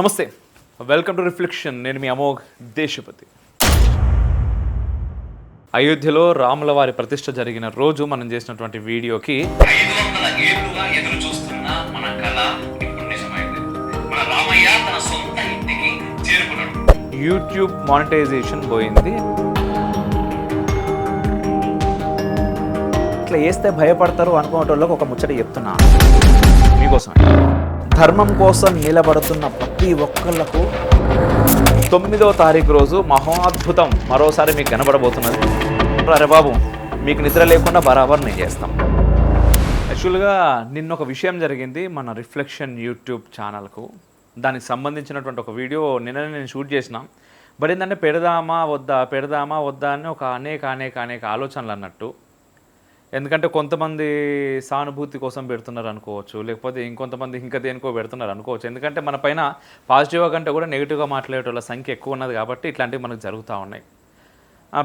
నమస్తే. Welcome to reflection నేను మీ అమోఘ్ దేశపతి. అయోధ్యలో రాముల వారి ప్రతిష్ట జరిగిన రోజు మనం చేసినటువంటి వీడియోకి యూట్యూబ్ మానిటైజేషన్ పోయింది. ఇట్లా వేస్తే భయపడతారు అనుకునేటోళ్ళకి ఒక ముచ్చట చెప్తున్నా. మీకోసం ధర్మం కోసం నిలబడుతున్న ప్రతి ఒక్కళ్ళకు తొమ్మిదో తారీఖు రోజు మహోద్భుతం. మరోసారి మీకు కనబడబోతున్నది. అరే బాబు మీకు నిద్ర లేకుండా బరాబర్ నేను చేస్తాం. యాక్చువల్గా నిన్న ఒక విషయం జరిగింది మన రిఫ్లెక్షన్ యూట్యూబ్ ఛానల్కు. దానికి సంబంధించినటువంటి ఒక వీడియో నిన్న నేను షూట్ చేసిన. బట్ ఏంటంటే పెడదామా వద్దా పెడదామా వద్దా అని ఒక అనేక అనేక అనేక ఆలోచనలు అన్నట్టు. ఎందుకంటే కొంతమంది సానుభూతి కోసం పెడుతున్నారు అనుకోవచ్చు లేకపోతే ఇంకొంతమంది ఇంకా దేనికో పెడుతున్నారు అనుకోవచ్చు. ఎందుకంటే మన పైన పాజిటివ్గా కంటే కూడా నెగిటివ్గా మాట్లాడే వాళ్ళ సంఖ్య ఎక్కువ ఉన్నది కాబట్టి ఇట్లాంటివి మనకు జరుగుతూ ఉన్నాయి.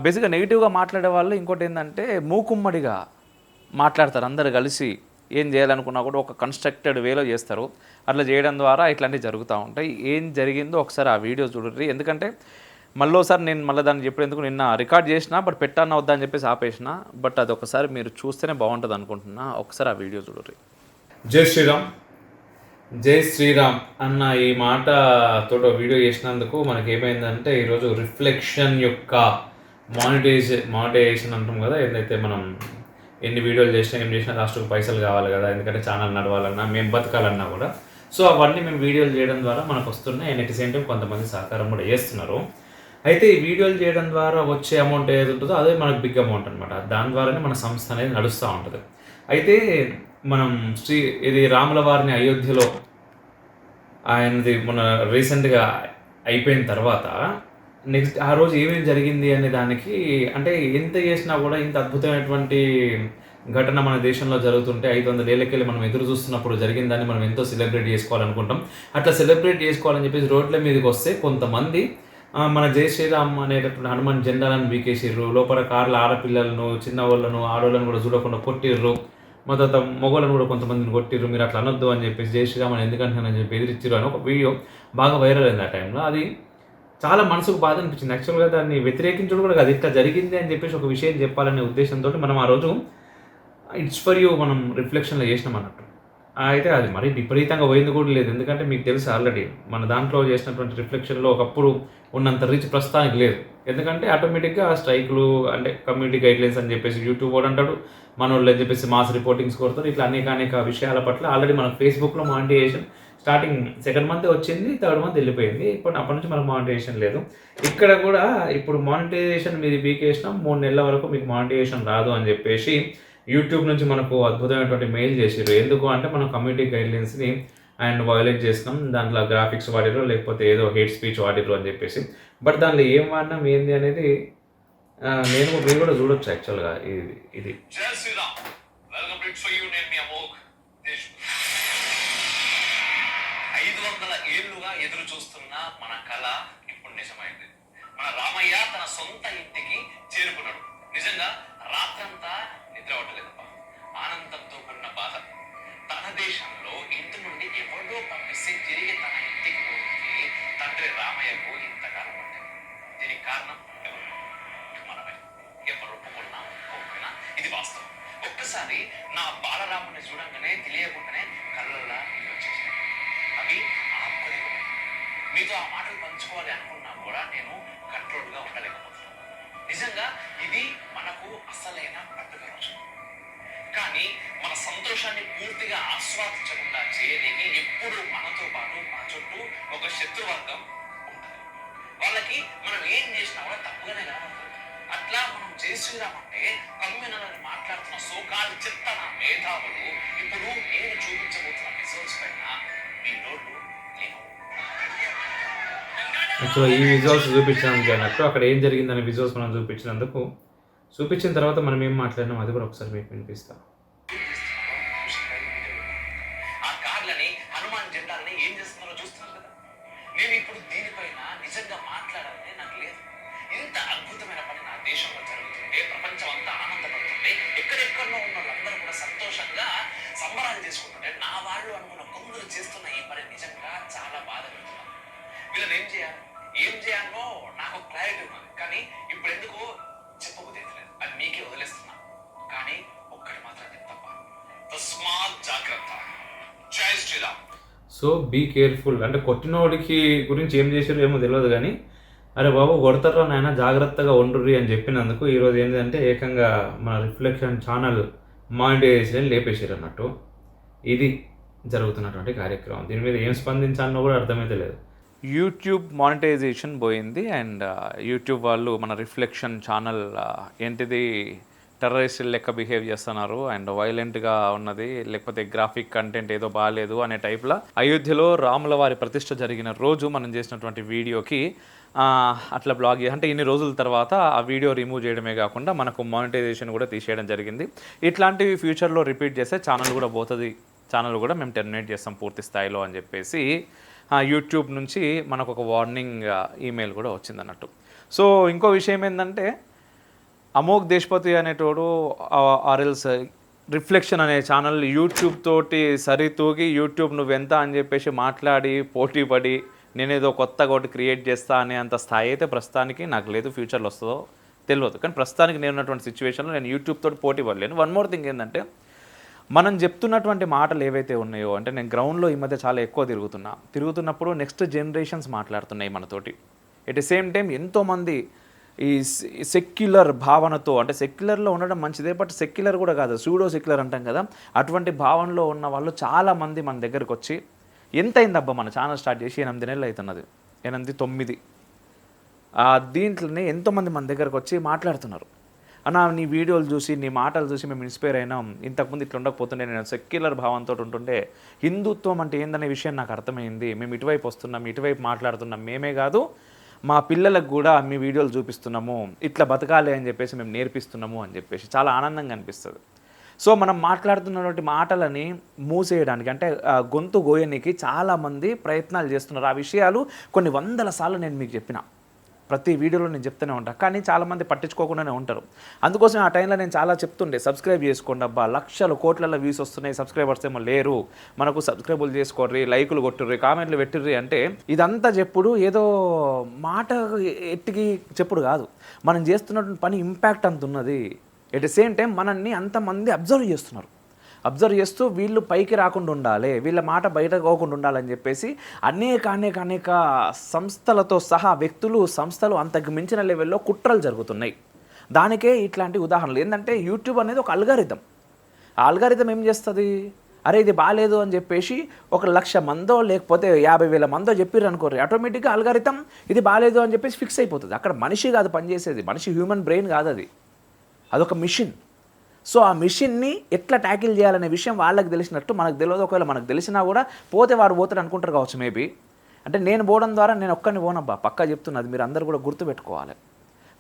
బేసిక్గా నెగిటివ్గా మాట్లాడే వాళ్ళు ఇంకోటి ఏంటంటే మూకుమ్మడిగా మాట్లాడతారు అందరు కలిసి. ఏం చేయాలనుకున్నా కూడా ఒక కన్స్ట్రక్టెడ్ వేలో చేస్తారు. అట్లా చేయడం ద్వారా ఇట్లాంటివి జరుగుతూ ఉంటాయి. ఏం జరిగిందో ఒకసారి ఆ వీడియో చూడండి. ఎందుకంటే మళ్ళీసారి నేను మళ్ళీ దాన్ని చెప్పేందుకు నిన్న రికార్డ్ చేసిన బట్ పెట్టాను వద్దా అని చెప్పేసి ఆపేసిన బట్ అది ఒకసారి మీరు చూస్తేనే బాగుంటుంది అనుకుంటున్నా. ఒకసారి ఆ వీడియో చూడండి జై శ్రీరామ్. జై శ్రీరామ్ అన్న ఈ మాట తోట వీడియో చేసినందుకు మనకి ఏమైందంటే ఈరోజు రిఫ్లెక్షన్ యొక్క మానిటైజ్ మానిటైజేషన్ అంటాం కదా ఏదైతే మనం ఎన్ని వీడియోలు చేసినా ఏం చేసినా లాస్ట్కి పైసలు కావాలి కదా ఎందుకంటే ఛానల్ నడవాలన్నా మేము బతకాలన్నా కూడా. సో అవన్నీ మేము వీడియోలు చేయడం ద్వారా మనకు వస్తున్నాయి అండ్ ఎట్ సేమ్ టైం కొంతమంది సహకారం కూడా చేస్తున్నారు. అయితే ఈ వీడియోలు చేయడం ద్వారా వచ్చే అమౌంట్ ఏది ఉంటుందో అదే మనకు బిగ్ అమౌంట్ అనమాట దాని ద్వారానే మన సంస్థ అనేది నడుస్తూ ఉంటుంది. అయితే మనం శ్రీ ఇది రాముల వారిని అయోధ్యలో ఆయనది మన రీసెంట్గా అయిపోయిన తర్వాత నెక్స్ట్ ఆ రోజు ఏమేమి జరిగింది అనే దానికి అంటే ఎంత చేసినా కూడా ఇంత అద్భుతమైనటువంటి ఘటన మన దేశంలో జరుగుతుంటే ఐదు వందల ఏళ్ళకెళ్ళి మనం ఎదురు చూస్తున్నప్పుడు జరిగిందని మనం ఎంతో సెలబ్రేట్ చేసుకోవాలనుకుంటాం. అట్లా సెలబ్రేట్ చేసుకోవాలని చెప్పేసి రోడ్ల మీదకి వస్తే కొంతమంది మన జై శ్రీరామ్ అనేటటువంటి హనుమాన్ జెండాలను బీకేసిర్రు లోపల కార్ల ఆడపిల్లలను చిన్నవాళ్ళను ఆడవాళ్ళను కూడా చూడకుండా కొట్టిర్రు. మా తర్వాత కూడా కొంతమందిని కొట్టిర్రు. మీరు అట్లా అనొద్దు అని చెప్పేసి జై శ్రీరామ్ అని ఎందుకంటున్నానని చెప్పి ఎదిరిచ్చిర్రు అని ఒక వీడియో బాగా వైరల్ అయింది ఆ టైంలో. అది చాలా మనసుకు బాధ అనిపించింది. యాక్చువల్గా దాన్ని వ్యతిరేకించడం కూడా కాదు. ఇట్లా జరిగింది అని చెప్పేసి ఒక విషయం చెప్పాలనే ఉద్దేశంతో మనం ఆ రోజు ఇట్స్ ఫర్ యూ మనం రిఫ్లెక్షన్లో చేసినాం అన్నట్టు. అయితే అది మరీ విపరీతంగా పోయింది కూడా లేదు. ఎందుకంటే మీకు తెలుసు ఆల్రెడీ మన దాంట్లో చేసినటువంటి రిఫ్లెక్షన్లో ఒకప్పుడు ఉన్నంత రీచ్ ప్రస్తుతానికి లేదు. ఎందుకంటే ఆటోమేటిక్గా స్ట్రైక్లు అంటే కమ్యూనిటీ గైడ్లైన్స్ అని చెప్పేసి యూట్యూబ్ వాడు అంటాడు మన వాళ్ళు అని చెప్పేసి మాస్ రిపోర్టింగ్స్ కోరుతారు ఇట్లా అనేక అనేక విషయాల పట్ల ఆల్రెడీ మనం ఫేస్బుక్లో మానిటైజేషన్ స్టార్టింగ్ సెకండ్ మంత్ వచ్చింది థర్డ్ మంత్ వెళ్ళిపోయింది. ఇప్పుడు అప్పటి నుంచి మనకు మానిటైజేషన్ లేదు. ఇక్కడ కూడా ఇప్పుడు మానిటైజేషన్ మీది బీకేసినాం మూడు నెలల వరకు మీకు మానిటైజేషన్ రాదు అని చెప్పేసి యూట్యూబ్ నుంచి మనకు అద్భుతమైనటువంటి మెయిల్ చేసారు ఎందుకు అంటే మనం కమ్యూనిటీ గైడ్లైన్స్ని అండ్ వయోలేట్ చేసినాం. దాంట్లో గ్రాఫిక్స్ వాడిరు లేకపోతే ఏదో హేట్ స్పీచ్ వాడిరు అని చెప్పేసి. బట్ దాంట్లో ఏం వాడినాం ఏంది అనేది నేను మీరు కూడా చూడొచ్చు యాక్చువల్గా ఇది ఇది. ఐదు వందల ఏళ్ళుగా ఎదురు చూస్తున్న మన కళ ఇప్పుడు నిజమైంది. మన రామయ్య తన సొంత ఇంటికి చేరుకున్నాడు. నిజంగా రాత్రంతా నిద్ర అవ్వలేదు ఆనందంతో కూడిన బాధ. తన దేశంలో ఇంటి నుండి ఎవరో పంపిస్తే తిరిగి తన ఇంటికి పోయి తండ్రి రామయ్యకు ఇంతకాలం పట్టింది దీనికి కారణం ఎవరు? మనమే. ఎవరు ఒప్పుకున్నా ఒప్పుకున్నా ఇది వాస్తవం. ఒక్కసారి నా బాలరాముని చూడంగానే తెలియకుండానే కళ్ళల్లా ఇది వచ్చేసాయి అవి ఆత్మదిగమే మీతో ఆ మాటలు పంచుకోవాలి అనుకున్నా కూడా నేను కంట్రోల్గా ఉండలేకపోతున్నాను నిజంగా ఇది మనకు అసలైన పండుగ రోజు. కానీ మన సంతోషాన్ని పూర్తిగా ఆస్వాదించకుండా చేయలేని ఎప్పుడు మనతో పాటు మన చుట్టూ ఒక శత్రువర్గం ఉంటుంది. వాళ్ళకి మనం ఏం చేసినా కూడా తప్పుగానే కనబడుతుంది అట్లా మనం జై శ్రీరామ్ అని మాట్లాడుతున్న సోకాలు నా మేధావులు ఇప్పుడు నేను చూపించబోతున్న విజువల్స్ పైన మీ నోట్లు యాక్చువల్గా ఈ విజువల్స్ చూపించినందుకు అన్నట్టు అక్కడ ఏం జరిగిందనే విజువల్స్ మనం చూపించినందుకు చూపించిన తర్వాత మనం ఏం మాట్లాడినాం అది కూడా ఒకసారి మీకు వినిపిస్తాం. So be careful. అంటే కొట్టినోడికి గురించి ఏం చేశారు ఏమో తెలియదు కానీ అరే బాబు కొడతారా నాయన జాగ్రత్తగా ఉండుర్రి అని చెప్పినందుకు ఈరోజు ఏంటంటే ఏకంగా మన రిఫ్లెక్షన్ ఛానల్ మానిటైజేషన్ లేపేసారు అన్నట్టు. ఇది జరుగుతున్నటువంటి కార్యక్రమం. దీని మీద ఏం స్పందించాలనో కూడా అర్థమైతే లేదు. యూట్యూబ్ మానిటైజేషన్ పోయింది అండ్ యూట్యూబ్ వాళ్ళు మన రిఫ్లెక్షన్ ఛానల్ ఏంటిది? టెర్రరిస్ట్ లెక్క బిహేవ్ చేస్తున్నారు అండ్ వైలెంట్గా ఉన్నది లేకపోతే గ్రాఫిక్ కంటెంట్ ఏదో బాగాలేదు అనే టైప్లో అయోధ్యలో రాముల వారి ప్రతిష్ట జరిగిన రోజు మనం చేసినటువంటి వీడియోకి అట్లా బ్లాగ్ అంటే ఇన్ని రోజుల తర్వాత ఆ వీడియో రిమూవ్ చేయడమే కాకుండా మనకు మానిటైజేషన్ కూడా తీసేయడం జరిగింది. ఇట్లాంటివి ఫ్యూచర్లో రిపీట్ చేస్తే ఛానల్ కూడా పోతుంది. ఛానల్ కూడా మేము టెర్మినేట్ చేస్తాం పూర్తి స్థాయిలో అని చెప్పేసి యూట్యూబ్ నుంచి మనకు ఒక వార్నింగ్ ఈమెయిల్ కూడా వచ్చింది అన్నట్టు సో ఇంకో విషయం ఏంటంటే అమోక్ దేశపతి అనేటోడు ఆర్ఎల్స్ రిఫ్లెక్షన్ అనే ఛానల్ యూట్యూబ్ తోటి సరితూగి యూట్యూబ్ నువ్వెంత? అని చెప్పేసి మాట్లాడి పోటీ పడి నేనేదో కొత్తగా ఒకటి క్రియేట్ చేస్తా అనే అంత స్థాయి అయితే ప్రస్తుతానికి నాకు లేదు ఫ్యూచర్లో వస్తుందో తెలియదు కానీ ప్రస్తుతానికి నేను ఉన్నటువంటి సిచ్యువేషన్లో నేను యూట్యూబ్ తోటి పోటీ పడలేను. వన్ మోర్ థింగ్ ఏంటంటే మనం చెప్తున్నటువంటి మాటలు ఏవైతే ఉన్నాయో అంటే నేను గ్రౌండ్లో ఈ మధ్య చాలా ఎక్కువ తిరుగుతున్నా తిరుగుతున్నప్పుడు నెక్స్ట్ జనరేషన్స్ మాట్లాడుతున్నాయి మనతోటి. ఎట్ ద సేమ్ టైం ఎంతోమంది ఈ సెక్యులర్ భావనతో అంటే సెక్యులర్లో ఉండడం మంచిదే బట్ సెక్యులర్ కూడా కాదు సూడో సెక్యులర్ అంటాం కదా అటువంటి భావనలో ఉన్న వాళ్ళు చాలామంది మన దగ్గరకు వచ్చి ఎంత అయిందబ్బా మన ఛానల్ స్టార్ట్ చేసి ఎనిమిది నెలలు అవుతున్నది ఎనిమిది తొమ్మిది. దీంట్లోనే ఎంతోమంది మన దగ్గరకు వచ్చి మాట్లాడుతున్నారు. అన్న నీ వీడియోలు చూసి నీ మాటలు చూసి మేము ఇన్స్పైర్ అయినాం ఇంతకుముందు ఇట్లా ఉండకపోతుండే నేను సెక్యులర్ భావంతో ఉంటుంటే హిందుత్వం అంటే ఏందనే విషయం నాకు అర్థమైంది మేము ఇటువైపు వస్తున్నాం ఇటువైపు మాట్లాడుతున్నాం మేమే కాదు మా పిల్లలకు కూడా మీ వీడియోలు చూపిస్తున్నాము ఇట్లా బతకాలి అని చెప్పేసి మేము నేర్పిస్తున్నాము అని చెప్పేసి చాలా ఆనందంగా అనిపిస్తుంది. సో మనం మాట్లాడుతున్నటువంటి మాటలని మూసేయడానికి అంటే గొంతు గోయనికి చాలామంది ప్రయత్నాలు చేస్తున్నారు. ఆ విషయాలు కొన్ని వందల సార్లు నేను మీకు చెప్పిన. ప్రతి వీడియోలో నేను చెప్తూనే ఉంటాను కానీ చాలామంది పట్టించుకోకుండానే ఉంటారు. అందుకోసం ఆ టైంలో నేను చాలా చెప్తుండే సబ్స్క్రైబ్ చేసుకోండి అబ్బా లక్షలు కోట్లలో వ్యూస్ వస్తున్నాయి సబ్స్క్రైబర్స్ ఏమో లేరు. మనకు సబ్స్క్రైబులు చేసుకోర్రి లైకులు కొట్టుర్రి కామెంట్లు పెట్టిర్రి అంటే ఇదంతా చెప్పుడు ఏదో మాట ఎట్టికి చెప్పుడు కాదు. మనం చేస్తున్నటువంటి పని ఇంపాక్ట్ అంత ఉన్నది. ఎట్ ద సేమ్ టైం మనల్ని అంతమంది అబ్జర్వ్ చేస్తున్నారు. అబ్జర్వ్ చేస్తూ వీళ్ళు పైకి రాకుండా ఉండాలి వీళ్ళ మాట బయట పోకుండా ఉండాలని చెప్పేసి అనేక అనేక అనేక సంస్థలతో సహా వ్యక్తులు సంస్థలు అంతకు మించిన లెవెల్లో కుట్రలు జరుగుతున్నాయి. దానికే ఇట్లాంటి ఉదాహరణలు. ఏంటంటే యూట్యూబ్ అనేది ఒక అల్గారిథం. ఆ అల్గారిథం ఏం చేస్తుంది? అరే ఇది బాగాలేదు అని చెప్పేసి ఒక లక్ష మందో లేకపోతే యాభై వేల మందో చెప్పారు అనుకోరు ఆటోమేటిక్గా అల్గారిథం ఇది బాగాలేదు అని చెప్పేసి ఫిక్స్ అయిపోతుంది. అక్కడ మనిషి కాదు పనిచేసేది. మనిషి హ్యూమన్ బ్రెయిన్ కాదు అది అదొక మిషన్ సో ఆ మిషన్ని ఎట్లా ట్యాకిల్ చేయాలనే విషయం వాళ్ళకి తెలిసినట్టు మనకు తెలియదు. ఒకవేళ మనకు తెలిసినా కూడా పోతే వాడు పోతాడు అనుకుంటారు కావచ్చు మేబీ. అంటే నేను పోవడం ద్వారా నేను ఒక్కరిని పోనబ్బా. పక్కా చెప్తున్నది మీరు అందరు కూడా గుర్తుపెట్టుకోవాలి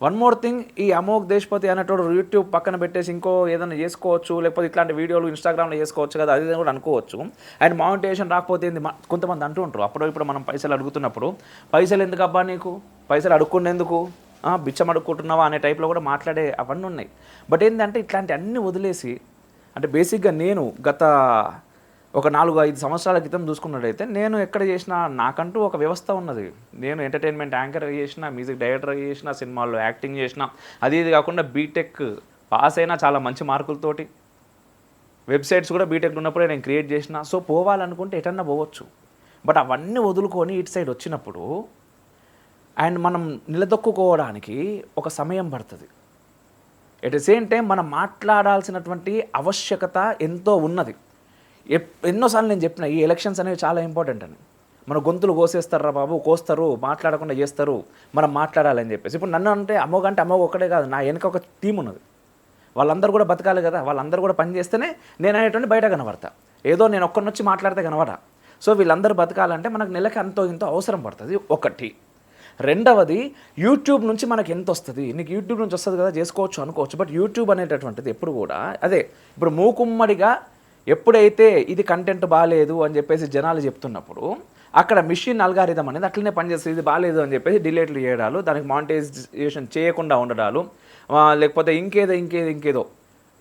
వన్ మోర్ థింగ్ ఈ అమోక్ దేశపతి అనేటోడు యూట్యూబ్ పక్కన పెట్టేసి ఇంకో ఏదైనా చేసుకోవచ్చు లేకపోతే ఇట్లాంటి వీడియోలు ఇన్స్టాగ్రామ్లో చేసుకోవచ్చు కదా అది కూడా అనుకోవచ్చు. అండ్ మానిటేషన్ రాకపోతే ఏంది? కొంతమంది అంటూ ఉంటారు అప్పుడు ఇప్పుడు మనం పైసలు అడుగుతున్నప్పుడు పైసలు ఎందుకు అబ్బా నీకు? పైసలు అడుక్కునేందుకు బిచ్చం అడుక్కుంటున్నావా అనే టైప్లో కూడా మాట్లాడే అవన్నీ ఉన్నాయి. బట్ ఏంటంటే ఇట్లాంటి అన్ని వదిలేసి అంటే బేసిక్గా నేను గత ఒక నాలుగు ఐదు సంవత్సరాల క్రితం చూసుకున్నట్టయితే నేను ఎక్కడ చేసినా నాకంటూ ఒక వ్యవస్థ ఉన్నది. నేను ఎంటర్టైన్మెంట్ యాంకర్ చేసిన మ్యూజిక్ డైరెక్టర్ చేసిన సినిమాల్లో యాక్టింగ్ చేసిన అది ఇది కాకుండా బీటెక్ పాస్ అయినా చాలా మంచి మార్కులతోటి వెబ్సైట్స్ కూడా బీటెక్ ఉన్నప్పుడే నేను క్రియేట్ చేసిన. సో పోవాలనుకుంటే ఎటన్నా పోవచ్చు. బట్ అవన్నీ వదులుకొని ఇటు సైడ్ వచ్చినప్పుడు అండ్ మనం నిలదొక్కుకోవడానికి ఒక సమయం పడుతుంది. ఎట్ ద సేమ్ టైం మనం మాట్లాడాల్సినటువంటి ఆవశ్యకత ఎంతో ఉన్నది. ఎప్ ఎన్నోసార్లు నేను చెప్పిన ఈ ఎలక్షన్స్ అనేవి చాలా ఇంపార్టెంట్ అని. మన గొంతులు కోసేస్తారా బాబు? కోస్తారు మాట్లాడకుండా చేస్తారు మనం మాట్లాడాలని చెప్పేసి. ఇప్పుడు నన్ను అంటే అమ్మోగ అంటే అమ్మోగ ఒక్కడే కాదు నా వెనక ఒక టీం ఉన్నది. వాళ్ళందరూ కూడా బతకాలి కదా వాళ్ళందరూ కూడా పని చేస్తేనే నేను అనేటువంటి బయట కనబడతా. ఏదో నేను ఒక్కరినొచ్చి మాట్లాడితే కనబడా. సో వీళ్ళందరూ బతకాలంటే మనకు నెలకి అంతో ఇంతో అవసరం పడుతుంది. ఒకటి. రెండవది యూట్యూబ్ నుంచి మనకి ఎంత వస్తుంది? నీకు యూట్యూబ్ నుంచి వస్తుంది కదా చేసుకోవచ్చు అనుకోవచ్చు బట్ యూట్యూబ్ అనేటటువంటిది ఎప్పుడు కూడా అదే ఇప్పుడు మూకుమ్మడిగా ఎప్పుడైతే ఇది కంటెంట్ బాగాలేదు అని చెప్పేసి జనాలు చెప్తున్నప్పుడు అక్కడ మిషన్ అల్గారిథం అనేది అట్లనే పనిచేస్తుంది ఇది బాగాలేదు అని చెప్పేసి డిలేట్లు చేయడాలు దానికి మానిటైజేషన్ చేయకుండా ఉండడాలు లేకపోతే ఇంకేదో ఇంకేదో ఇంకేదో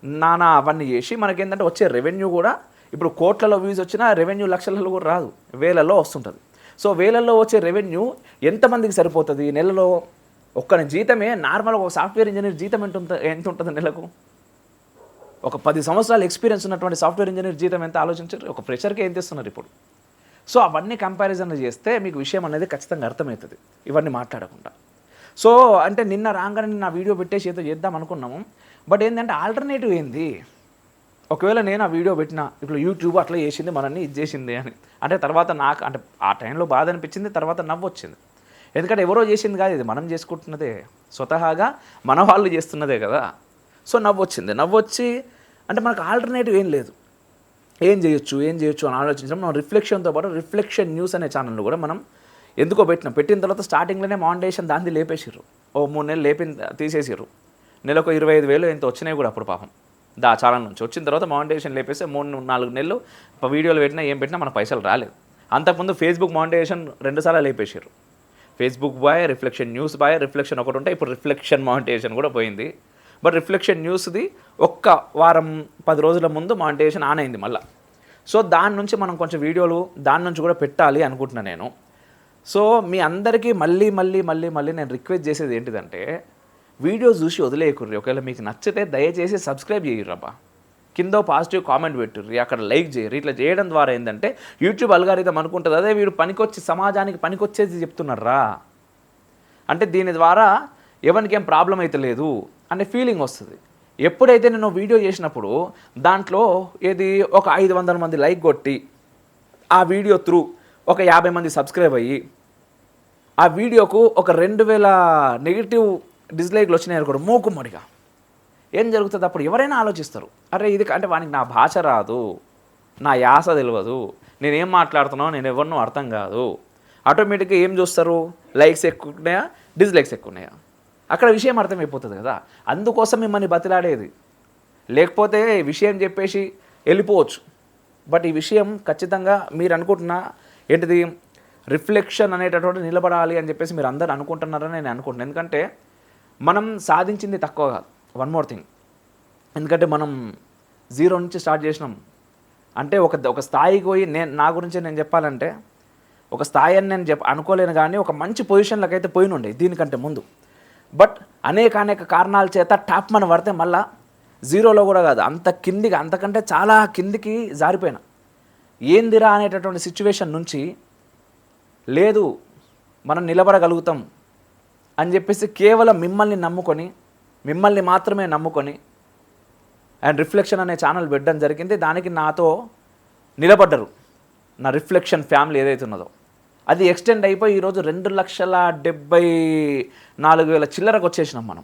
నానా అవన్నీ చేసి మనకేంటంటే వచ్చే రెవెన్యూ కూడా ఇప్పుడు కోట్లలో వ్యూస్ వచ్చినా రెవెన్యూ లక్షలలో కూడా రాదు వేలలో వస్తుంటుంది. సో వేలల్లో వచ్చే రెవెన్యూ ఎంతమందికి సరిపోతుంది? నెలలో ఒక్కని జీతమే నార్మల్ ఒక సాఫ్ట్వేర్ ఇంజనీర్ జీతం ఎంత ఎంత ఉంటుంది నెలకు? ఒక పది సంవత్సరాల ఎక్స్పీరియన్స్ ఉన్నటువంటి సాఫ్ట్వేర్ ఇంజనీర్ జీతం ఎంత ఆలోచించారు? ఒక ప్రెషర్కి ఏం తెస్తున్నారు ఇప్పుడు? సో అవన్నీ కంపారిజన్ చేస్తే మీకు విషయం అనేది ఖచ్చితంగా అర్థమవుతుంది. ఇవన్నీ మాట్లాడకుండా. సో అంటే నిన్న రాగానే నా వీడియో పెట్టేసి ఏదో చేద్దాం అనుకున్నాము. బట్ ఏంటంటే ఆల్టర్నేటివ్ ఏంది? ఒకవేళ నేను ఆ వీడియో పెట్టిన ఇప్పుడు యూట్యూబ్ అట్లా చేసింది మనల్ని ఇది చేసింది అని. అంటే తర్వాత నాకు అంటే ఆ టైంలో బాధ అనిపించింది తర్వాత నవ్వు వచ్చింది ఎందుకంటే ఎవరో చేసింది కాదు ఇది మనం చేసుకుంటున్నదే. స్వతహాగా మన వాళ్ళు చేస్తున్నదే కదా. సో నవ్వు వచ్చింది నవ్వు వచ్చి అంటే మనకు ఆల్టర్నేటివ్ ఏం లేదు. ఏం చేయొచ్చు ఏం చేయొచ్చు అని ఆలోచించడం మనం రిఫ్లెక్షన్తో పాటు రిఫ్లెక్షన్ న్యూస్ అనే ఛానల్ కూడా మనం ఎందుకో పెట్టినాం. పెట్టిన తర్వాత స్టార్టింగ్లోనే మానిటేషన్ దాన్ని లేపేసిర్రు. ఓ మూడు నెలలు లేపి తీసేసిర్రు. నెలకు ఇరవై ఐదు వేలు ఎంత వచ్చినాయి కూడా అప్పుడు పాపం. దా చాలా నుంచి. వచ్చిన తర్వాత మానిటేషన్ లేపేస్తే మూడు నాలుగు నెలలు వీడియోలు పెట్టినా ఏం పెట్టినా మన పైసలు రాలేదు. అంతకుముందు ఫేస్బుక్ మానిటేషన్ రెండుసార్లు లేపేసారు Facebook by reflection news by reflection ఒకటి ఉంటే ఇప్పుడు రిఫ్లెక్షన్ మానిటేషన్ కూడా పోయింది. బట్ రిఫ్లెక్షన్ న్యూస్ది ఒక్క వారం పది రోజుల ముందు మానిటేషన్ ఆన్ అయింది మళ్ళీ. సో దాని నుంచి మనం కొంచెం వీడియోలు దాని నుంచి కూడా పెట్టాలి అనుకుంటున్నాను నేను. సో మీ అందరికీ మళ్ళీ మళ్ళీ మళ్ళీ మళ్ళీ నేను రిక్వెస్ట్ చేసేది ఏంటిదంటే వీడియో చూసి వదిలేయకుర్రి. ఒకవేళ మీకు నచ్చితే దయచేసి సబ్స్క్రైబ్ చేయరబ్బా కింద పాజిటివ్ కామెంట్ పెట్టుర్రి. అక్కడ లైక్ చేయరు. ఇట్లా చేయడం ద్వారా ఏంటంటే యూట్యూబ్ అల్గారిథం అనుకుంటుంది. అదే వీడు పనికొచ్చి సమాజానికి పనికొచ్చేది చెప్తున్నారా అంటే దీని ద్వారా ఎవరికి ఏం ప్రాబ్లం అయితే లేదు అనే ఫీలింగ్ వస్తుంది. ఎప్పుడైతే నేను వీడియో చేసినప్పుడు దాంట్లో ఏది ఒక ఐదు వందల మంది లైక్ కొట్టి ఆ వీడియో త్రూ ఒక యాభై మంది సబ్స్క్రైబ్ అయ్యి ఆ వీడియోకు ఒక రెండు వేల నెగిటివ్ డిస్లైక్లు వచ్చినాయి అనుకోండి మూకుమ్మడిగా ఏం జరుగుతుంది అప్పుడు? ఎవరైనా ఆలోచిస్తారు. అరే ఇది అంటే వానికి నా భాష రాదు నా యాస తెలియదు నేనేం మాట్లాడుతున్నావు నేను ఎవరినో అర్థం కాదు. ఆటోమేటిక్గా ఏం చూస్తారు? లైక్స్ ఎక్కువ ఉన్నాయా డిస్లైక్స్ ఎక్కువ ఉన్నాయా అక్కడ విషయం అర్థమైపోతుంది కదా. అందుకోసం మిమ్మల్ని బతిలాడేది. లేకపోతే విషయం చెప్పేసి వెళ్ళిపోవచ్చు. బట్ ఈ విషయం ఖచ్చితంగా మీరు అనుకుంటున్న ఏంటిది? రిఫ్లెక్షన్ అనేటటువంటి నిలబడాలి అని చెప్పేసి మీరు అందరు అనుకుంటున్నారని నేను అనుకుంటున్నాను ఎందుకంటే మనం సాధించింది తక్కువ కాదు. వన్ మోర్ థింగ్ ఎందుకంటే మనం జీరో నుంచి స్టార్ట్ చేసినాం. అంటే ఒక ఒక స్థాయికి పోయి నేను నా గురించి నేను చెప్పాలంటే ఒక స్థాయి అని నేను చెప్ప అనుకోలేను కానీ ఒక మంచి పొజిషన్లకు అయితే పోయినుండే దీనికంటే ముందు. బట్ అనేక అనేక కారణాల చేత టాప్ మన పడితే మళ్ళా జీరోలో కూడా కాదు. అంత కిందికి అంతకంటే చాలా కిందికి జారిపోయినా. ఏందిరా అనేటటువంటి సిచ్యువేషన్ నుంచి లేదు మనం నిలబడగలుగుతాం. అని చెప్పేసి కేవలం మిమ్మల్ని నమ్ముకొని మిమ్మల్ని మాత్రమే నమ్ముకొని అండ్ రిఫ్లెక్షన్ అనే ఛానల్ పెట్టడం జరిగింది. దానికి నాతో నిలబడ్డరు. నా రిఫ్లెక్షన్ ఫ్యామిలీ ఏదైతే ఉన్నదో. అది ఎక్స్టెండ్ అయిపోయి ఈరోజు రెండు లక్షల డెబ్బై నాలుగు వేల చిల్లరకు వచ్చేసినాం మనం.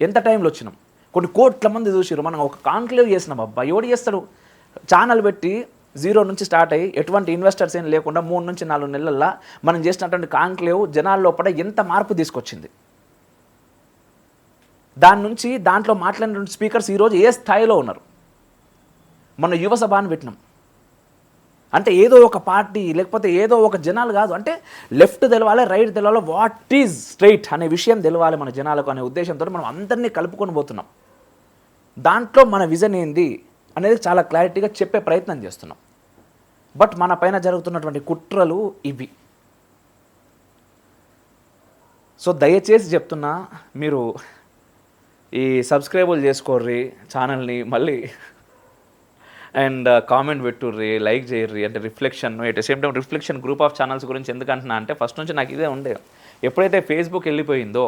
ఎంత టైంలో వచ్చినాం? కొన్ని కోట్ల మంది చూసిరు మనం ఒక కాన్క్లేవ్ చేసినాం. అబ్బా ఎవడు చేస్తాడు? ఛానల్ పెట్టి జీరో నుంచి స్టార్ట్ అయ్యి ఎటువంటి ఇన్వెస్టర్స్ ఏం లేకుండా మూడు నుంచి నాలుగు నెలల్లో మనం చేసినటువంటి కాంక్లేవ్ జనాల లోపల ఎంత మార్పు తీసుకొచ్చింది? దాని నుంచి దాంట్లో మాట్లాడిన స్పీకర్స్ ఈరోజు ఏ స్థాయిలో ఉన్నారు? మన యువ సభాను పెట్టినాం. అంటే ఏదో ఒక పార్టీ లేకపోతే ఏదో ఒక జనాలు కాదు. అంటే లెఫ్ట్ తెలవాలి రైట్ తెలవాలి వాట్ ఈజ్ స్ట్రైట్ అనే విషయం తెలవాలి మన జనాలకు అనే ఉద్దేశంతో మనం అందరినీ కలుపుకొని పోతున్నాం. దాంట్లో మన విజన్ ఏంది? అనేది చాలా క్లారిటీగా చెప్పే ప్రయత్నం చేస్తున్నాం. బట్ మన పైన జరుగుతున్నటువంటి కుట్రలు ఇవి. సో దయచేసి చెప్తున్నా మీరు ఈ సబ్స్క్రైబులు చేసుకోర్రి ఛానల్ని మళ్ళీ. అండ్ కామెంట్ పెట్టుర్రి లైక్ చేయర్రి అంటే reflection at same time reflection group of channels గురించి ఎందుకు అంటున్నా అంటే ఫస్ట్ నుంచి నాకు ఇదే ఉండే. ఎప్పుడైతే ఫేస్బుక్ వెళ్ళిపోయిందో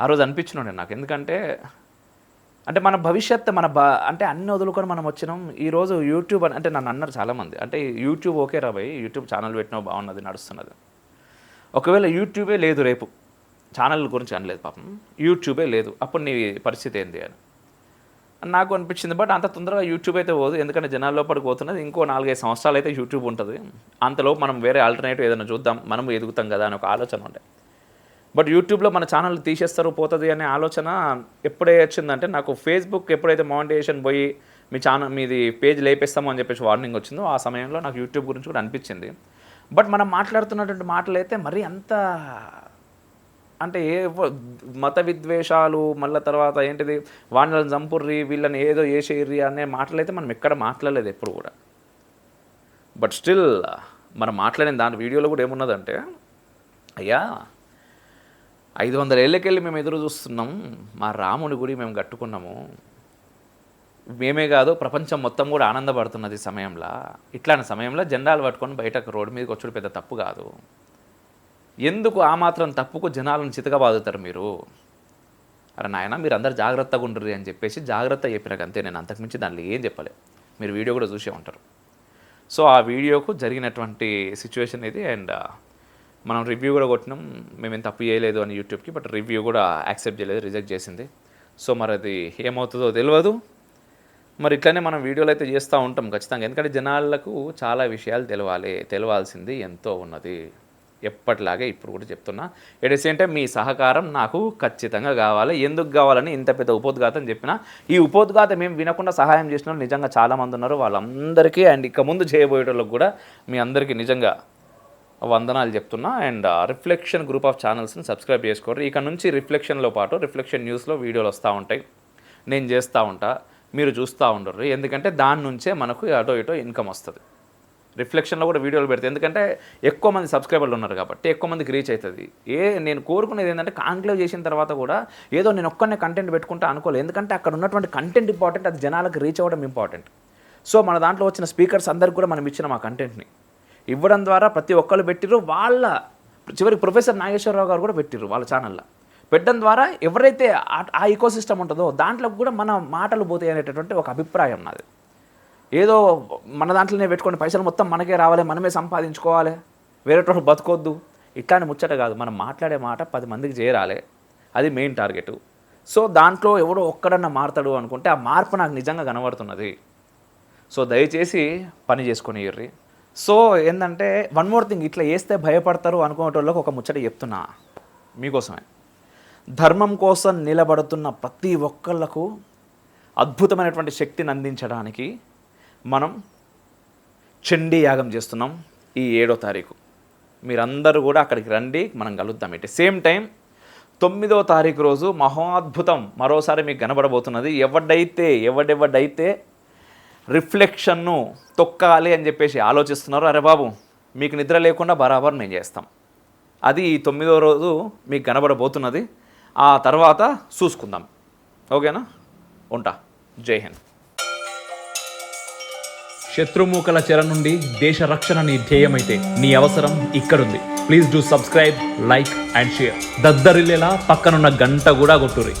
ఆ రోజు అనిపించిన నాకు. ఎందుకంటే అంటే మన భవిష్యత్ మన బ అంటే అన్ని వదులుకొని మనం వచ్చినాం. ఈరోజు యూట్యూబ్ అని- అంటే నన్ను అన్నారు చాలామంది. అంటే యూట్యూబ్ ఓకే రా భయ్ యూట్యూబ్ ఛానల్ పెట్టినా బాగున్నది నడుస్తున్నది. ఒకవేళ యూట్యూబే లేదు రేపు ఛానల్ గురించి అనలేదు పాపం. యూట్యూబే లేదు. అప్పుడు నీ పరిస్థితి ఏంది అని. అని నాకు అనిపించింది బట్ అంత తొందరగా యూట్యూబ్ అయితే పోదు. ఎందుకంటే జనాల లోపలికి పోతున్నది. ఇంకో నాలుగైదు సంవత్సరాలు అయితే యూట్యూబ్ ఉంటుంది. అంతలో మనం వేరే ఆల్టర్నేటివ్ ఏదైనా చూద్దాం మనం ఎదుగుతాం కదా అని ఒక ఆలోచన ఉండే. బట్ యూట్యూబ్లో మన ఛానల్ తీసేస్తారు పోతుంది అనే ఆలోచన ఎప్పుడే వచ్చిందంటే నాకు ఫేస్బుక్ ఎప్పుడైతే మౌంటేషన్ పోయి మీ ఛానల్ మీది పేజ్ లేపేస్తాము అని చెప్పేసి వార్నింగ్ వచ్చిందో ఆ సమయంలో నాకు యూట్యూబ్ గురించి కూడా అనిపించింది. బట్ మనం మాట్లాడుతున్నటువంటి మాటలు అయితే మరీ అంత అంటే ఏ మత విద్వేషాలు మళ్ళీ తర్వాత ఏంటిది వాళ్ళని చంపుర్రి వీళ్ళని ఏదో చేసేయర్రి అనే మాటలు అయితే మనం ఎక్కడ మాట్లాడలేదు ఎప్పుడు కూడా. బట్ స్టిల్ మనం మాట్లాడిన దాని వీడియోలో కూడా ఏమున్నదంటే అయ్యా ఐదు వందల ఏళ్ళకెళ్ళి మేము ఎదురు చూస్తున్నాం. మా రాముని గుడి మేము కట్టుకున్నాము. మేమే కాదు ప్రపంచం మొత్తం కూడా ఆనందపడుతున్నది సమయంలో. ఇట్లాంటి సమయంలో జెండాలు పట్టుకొని బయటకు రోడ్డు మీదకి వచ్చుడు పెద్ద తప్పు కాదు. ఎందుకు ఆ మాత్రం తప్పుకు జనాలను చితకబాదుతారు మీరు? అరే నాయన మీరు అందరు జాగ్రత్తగా ఉండరు అని చెప్పేసి జాగ్రత్త చెప్పినాక అంతే. నేను అంతకుమించి దాంట్లో ఏం చెప్పలే. మీరు వీడియో కూడా చూసే ఉంటారు. సో ఆ వీడియోకు జరిగినటువంటి సిచ్యువేషన్ ఇది అండ్ మనం రివ్యూ కూడా కొట్టినాం మేమేం తప్పు చేయలేదు అని యూట్యూబ్కి బట్ రివ్యూ కూడా యాక్సెప్ట్ చేయలేదు రిజెక్ట్ చేసింది. సో మరి అది ఏమవుతుందో తెలియదు మరి ఇట్లనే మనం వీడియోలు అయితే చేస్తూ ఉంటాం ఖచ్చితంగా. ఎందుకంటే జనాలకు చాలా విషయాలు తెలవాలి తెలవాల్సింది ఎంతో ఉన్నది. ఎప్పటిలాగే ఇప్పుడు కూడా చెప్తున్నా. ఎట్ అంటే సేమ్ టైం మీ సహకారం నాకు ఖచ్చితంగా కావాలి. ఎందుకు కావాలని ఇంత పెద్ద ఉపోద్ఘాతం చెప్పిన ఈ ఉపోద్ఘాతం మేము వినకుండా సహాయం చేసిన వాళ్ళు నిజంగా చాలామంది ఉన్నారు. వాళ్ళందరికీ అండ్ ఇక ముందు చేయబోయేటోళ్ళకి కూడా మీ అందరికీ నిజంగా వందనాలు చెప్తున్నా. అండ్ రిఫ్లెక్షన్ గ్రూప్ ఆఫ్ ఛానల్స్ని సబ్స్క్రైబ్ చేసుకోరు ఇక నుంచి రిఫ్లెక్షన్లో పాటు రిఫ్లెక్షన్ న్యూస్లో వీడియోలు వస్తూ ఉంటాయి. నేను చేస్తూ ఉంటా. మీరు చూస్తూ ఉండరు. ఎందుకంటే దాని నుంచే మనకు అటో ఇటో ఇన్కమ్ వస్తుంది. రిఫ్లెక్షన్లో కూడా వీడియోలు పెడితే ఎందుకంటే ఎక్కువ మంది సబ్స్క్రైబర్లు ఉన్నారు కాబట్టి ఎక్కువ మందికి రీచ్ అవుతుంది. ఏ నేను కోరుకునేది ఏంటంటే కాంక్లేవ్ చేసిన తర్వాత కూడా ఏదో నేను ఒక్కనే కంటెంట్ పెట్టుకుంటా అనుకోలేదు. ఎందుకంటే అక్కడ ఉన్నటువంటి కంటెంట్ ఇంపార్టెంట్. అది జనాలకు రీచ్ అవ్వడం ఇంపార్టెంట్. సో మన దాంట్లో వచ్చిన స్పీకర్స్ అందరికి కూడా మనం ఇచ్చిన మా కంటెంట్ని. ఇవ్వడం ద్వారా ప్రతి ఒక్కళ్ళు పెట్టిర్రు. వాళ్ళ చివరికి ప్రొఫెసర్ నాగేశ్వరరావు గారు కూడా పెట్టిరు వాళ్ళ ఛానల్లో పెట్టడం ద్వారా ఎవరైతే ఆ- ఆ సిస్టమ్ ఉంటుందో దాంట్లో కూడా మన మాటలు పోతాయి అనేటటువంటి ఒక అభిప్రాయం నాది. ఏదో మన దాంట్లోనే పెట్టుకొని పైసలు మొత్తం మనకే రావాలి మనమే సంపాదించుకోవాలి వేరేటోళ్ళు బతకొద్దు. ఇట్లానే ముచ్చట కాదు. మనం మాట్లాడే మాట పది మందికి చేరాలి. అది మెయిన్ టార్గెట్ సో దాంట్లో ఎవడో ఒక్కడన్నా మారుతాడు అనుకుంటే ఆ మార్పు నాకు నిజంగా కనబడుతున్నది. సో దయచేసి పని చేసుకొని ఇర్రి. సో ఏంటంటే వన్ మోర్ థింగ్ ఇట్లా వేస్తే భయపడతారు అనుకునేటోళ్ళకి ఒక ముచ్చట చెప్తున్నా మీకోసమే. ధర్మం కోసం నిలబడుతున్న ప్రతి ఒక్కళ్ళకు అద్భుతమైనటువంటి శక్తిని అందించడానికి మనం చండీ యాగం చేస్తున్నాం ఈ ఏడో తారీఖు. మీరందరూ కూడా అక్కడికి రండి మనం కలుద్దాం ఇటు. సేమ్ టైం తొమ్మిదో తారీఖు రోజు మహోద్భుతం మరోసారి మీకు కనబడబోతున్నది. ఎవడైతే ఎవడెవడైతే రిఫ్లెక్షన్ను తొక్కాలి అని చెప్పేసి ఆలోచిస్తున్నారు. అరే బాబు మీకు నిద్ర లేకుండా బరాబర్ మేము చేస్తాం. అది ఈ తొమ్మిదో రోజు మీకు కనబడబోతున్నది. ఆ తర్వాత చూసుకుందాం. ఓకేనా? ఉంటా. జై హింద్. శత్రుమూకల చెర నుండి దేశ రక్షణ నీ ధ్యేయమైతే నీ అవసరం ఇక్కడుంది. Please do subscribe like and share. దద్దరిల్లేలా పక్కనున్న గంట కూడా కొట్టురి